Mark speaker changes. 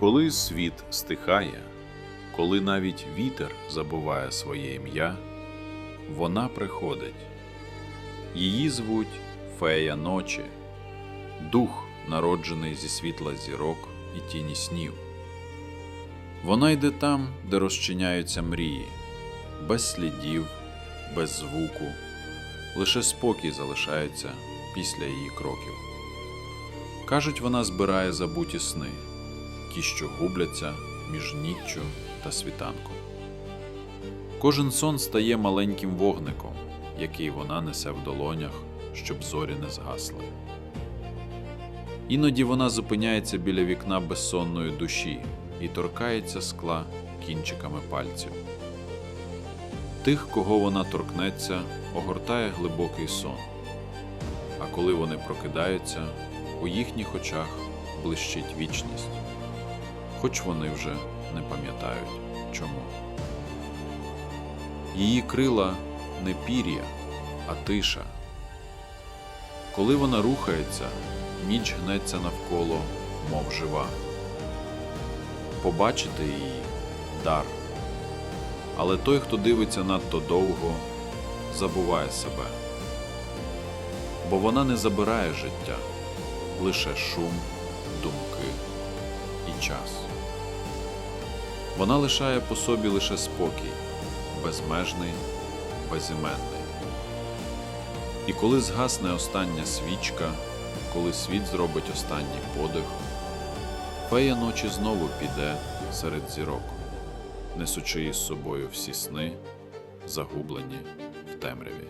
Speaker 1: Коли світ стихає, коли навіть вітер забуває своє ім'я, вона приходить. Її звуть Фея ночі, дух, народжений зі світла зірок і тіні снів. Вона йде там, де розчиняються мрії, без слідів, без звуку, лише спокій залишається після її кроків. Кажуть, вона збирає забуті сни, ті, що губляться між ніччю та світанком. Кожен сон стає маленьким вогником, який вона несе в долонях, щоб зорі не згасли. Іноді вона зупиняється біля вікна безсонної душі і торкається скла кінчиками пальців. Тих, кого вона торкнеться, огортає глибокий сон. А коли вони прокидаються, у їхніх очах блищить вічність, хоч вони вже не пам'ятають чому. Її крила не пір'я, а тиша. Коли вона рухається, ніч гнеться навколо, мов жива. Побачити її дар. Але той, хто дивиться надто довго, забуває себе. Бо вона не забирає життя, лише шум, думки і час. Вона лишає по собі лише спокій, безмежний, безіменний. І коли згасне остання свічка, коли світ зробить останній подих, фея ночі знову піде серед зірок, несучи із собою всі сни, загублені в темряві.